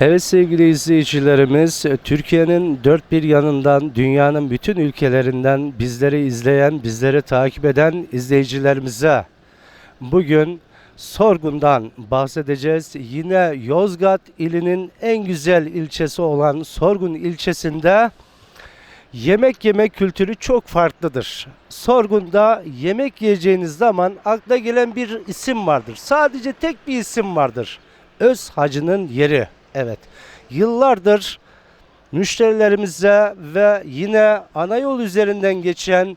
Evet sevgili izleyicilerimiz, Türkiye'nin dört bir yanından, dünyanın bütün ülkelerinden bizleri izleyen, bizleri takip eden izleyicilerimize bugün Sorgun'dan bahsedeceğiz. Yine Yozgat ilinin en güzel ilçesi olan Sorgun ilçesinde yemek yeme kültürü çok farklıdır. Sorgun'da yemek yiyeceğiniz zaman akla gelen bir isim vardır. Sadece tek bir isim vardır. Öz Hacı'nın yeri. Evet. Yıllardır müşterilerimize ve yine ana yol üzerinden geçen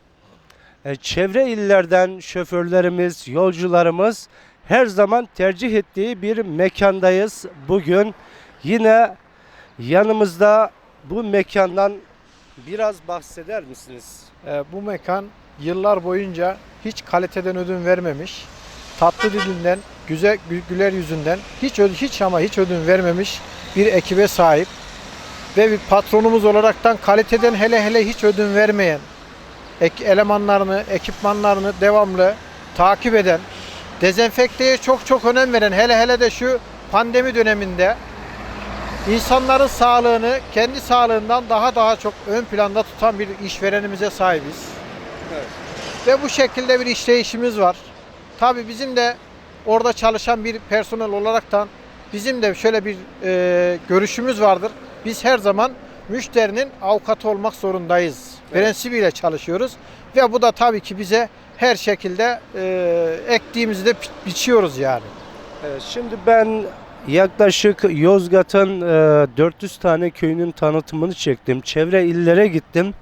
e, çevre illerden şoförlerimiz, yolcularımız her zaman tercih ettiği bir mekandayız. Bugün yine yanımızda bu mekandan biraz bahseder misiniz? Ee, bu mekan yıllar boyunca hiç kaliteden ödün vermemiş. Tatlı dilinden, güzel gü- güler yüzünden hiç hiç ama hiç ödün vermemiş bir ekibe sahip ve bir patronumuz olaraktan kaliteden hele hele hiç ödün vermeyen ek- elemanlarını, ekipmanlarını devamlı takip eden, dezenfekteye çok çok önem veren hele hele de şu pandemi döneminde insanların sağlığını kendi sağlığından daha daha çok ön planda tutan bir işverenimize sahibiz. Evet. Ve bu şekilde bir işleyişimiz var. Tabii bizim de orada çalışan bir personel olaraktan bizim de şöyle bir e, görüşümüz vardır. Biz her zaman müşterinin avukatı olmak zorundayız. Evet. Prensibiyle çalışıyoruz ve bu da tabii ki bize her şekilde e, ektiğimizi de bi- biçiyoruz yani. Evet, şimdi ben yaklaşık Yozgat'ın e, 400 tane köyünün tanıtımını çektim. Çevre illere gittim.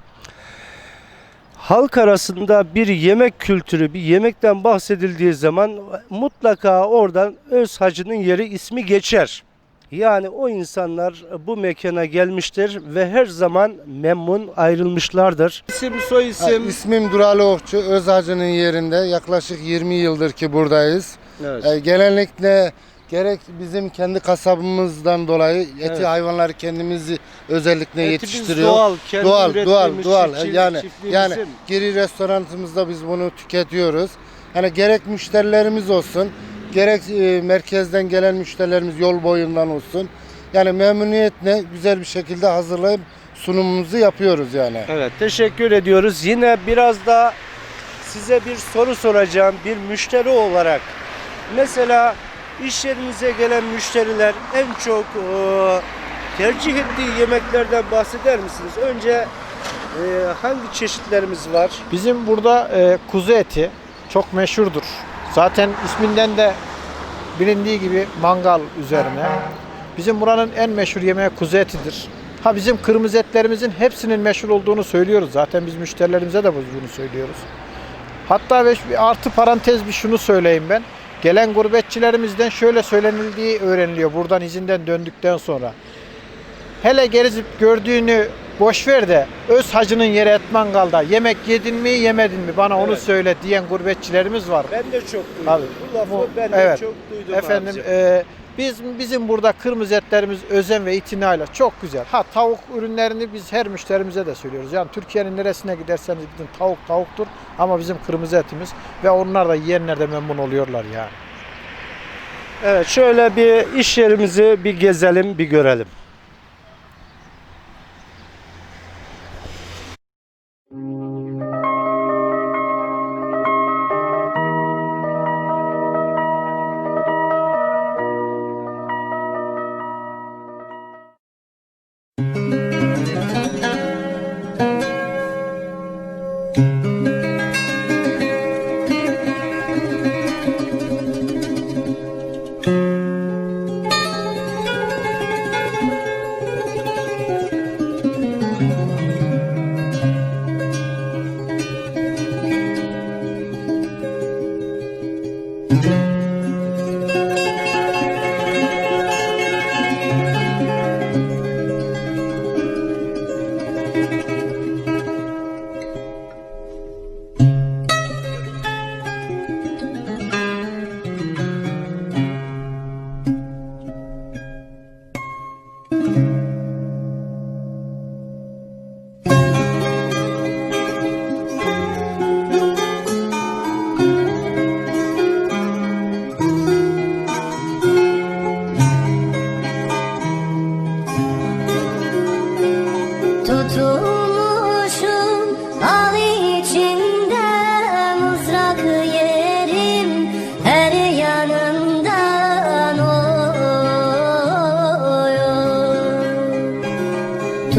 Halk arasında bir yemek kültürü, bir yemekten bahsedildiği zaman mutlaka oradan öz hacının yeri ismi geçer. Yani o insanlar bu mekana gelmiştir ve her zaman memnun ayrılmışlardır. İsim, soy Ha, isim. İsmim Durali Okçu, Özhacı'nın yerinde. Yaklaşık 20 yıldır ki buradayız. Evet. Ee, genellikle gerek bizim kendi kasabımızdan dolayı eti Evet. hayvanları kendimiz özellikle Etimiz yetiştiriyor. Doğal, kendi doğal, doğal, ürettiğimiz doğal. çiftçi- yani çiftliğimizin. yani giri restoranımızda biz bunu tüketiyoruz. Hani gerek müşterilerimiz olsun, gerek e, merkezden gelen müşterilerimiz yol boyundan olsun. Yani memnuniyetle güzel bir şekilde hazırlayıp sunumumuzu yapıyoruz yani. Evet teşekkür ediyoruz. Yine biraz da size bir soru soracağım bir müşteri olarak. Mesela iş yerinize gelen müşteriler en çok e, tercih ettiği yemeklerden bahseder misiniz? Önce e, hangi çeşitlerimiz var? Bizim burada e, kuzu eti çok meşhurdur. Zaten isminden de bilindiği gibi mangal üzerine. Bizim buranın en meşhur yemeği kuzu etidir. Ha bizim kırmızı etlerimizin hepsinin meşhur olduğunu söylüyoruz. Zaten biz müşterilerimize de bunu söylüyoruz. Hatta ve artı parantez bir şunu söyleyeyim ben. Gelen gurbetçilerimizden şöyle söylenildiği öğreniliyor buradan izinden döndükten sonra. Hele gezip gördüğünü boş ver de öz hacının yeri et mangalda yemek yedin mi yemedin mi bana onu Evet. söyle diyen gurbetçilerimiz var. Ben de çok duydum. Abi, Bu lafı bu- ben de evet. çok duydum Efendim abicim. e, biz bizim burada kırmızı etlerimiz özen ve itinayla çok güzel. Ha tavuk ürünlerini biz her müşterimize de söylüyoruz. Yani Türkiye'nin neresine giderseniz gidin tavuk tavuktur ama bizim kırmızı etimiz ve onlar da yiyenler de memnun oluyorlar yani. Evet şöyle bir iş yerimizi bir gezelim bir görelim.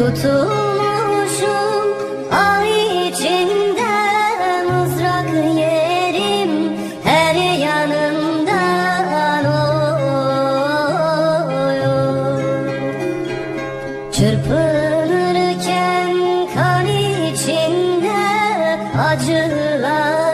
Tutulmuşum ay içinden uzrak yerim her yanımdan oluyor Çırpınırken kan içinde acılar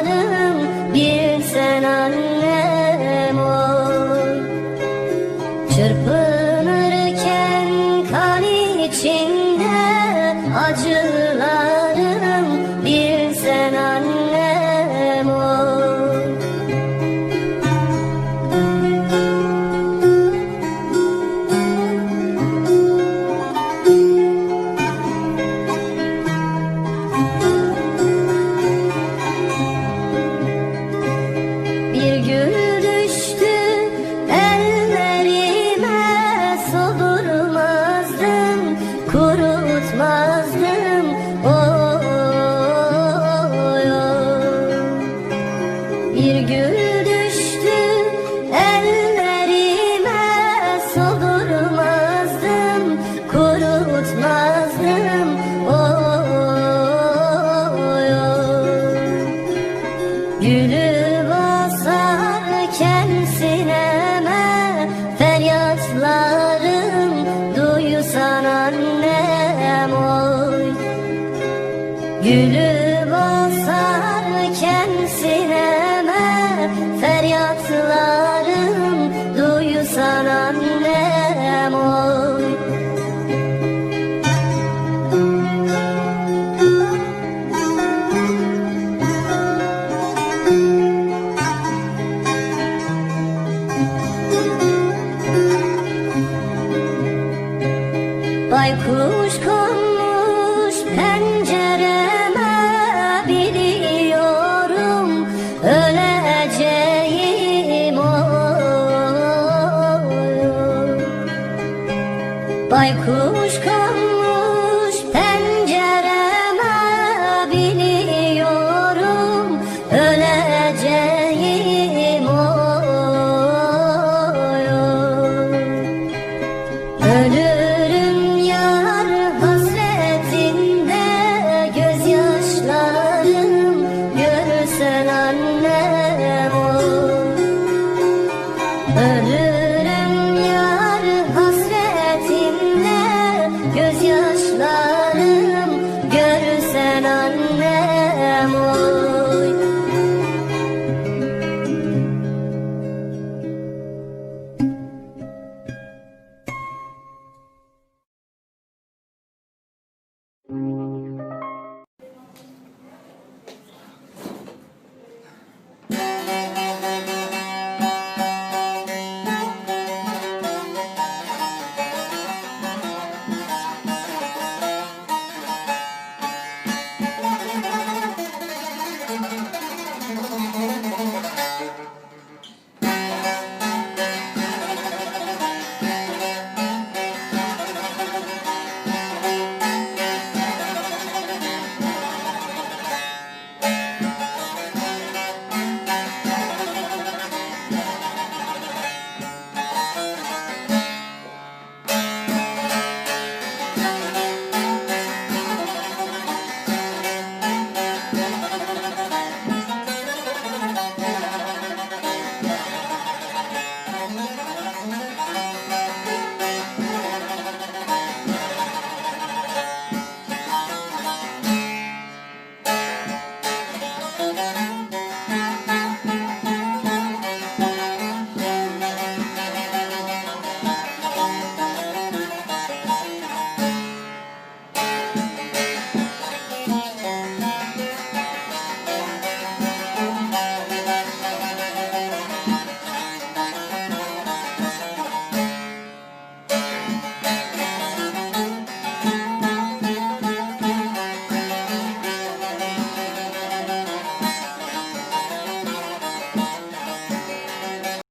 Gülün Baykuş konmuş pencereme biliyorum öleceğim oy, oy. Ölüm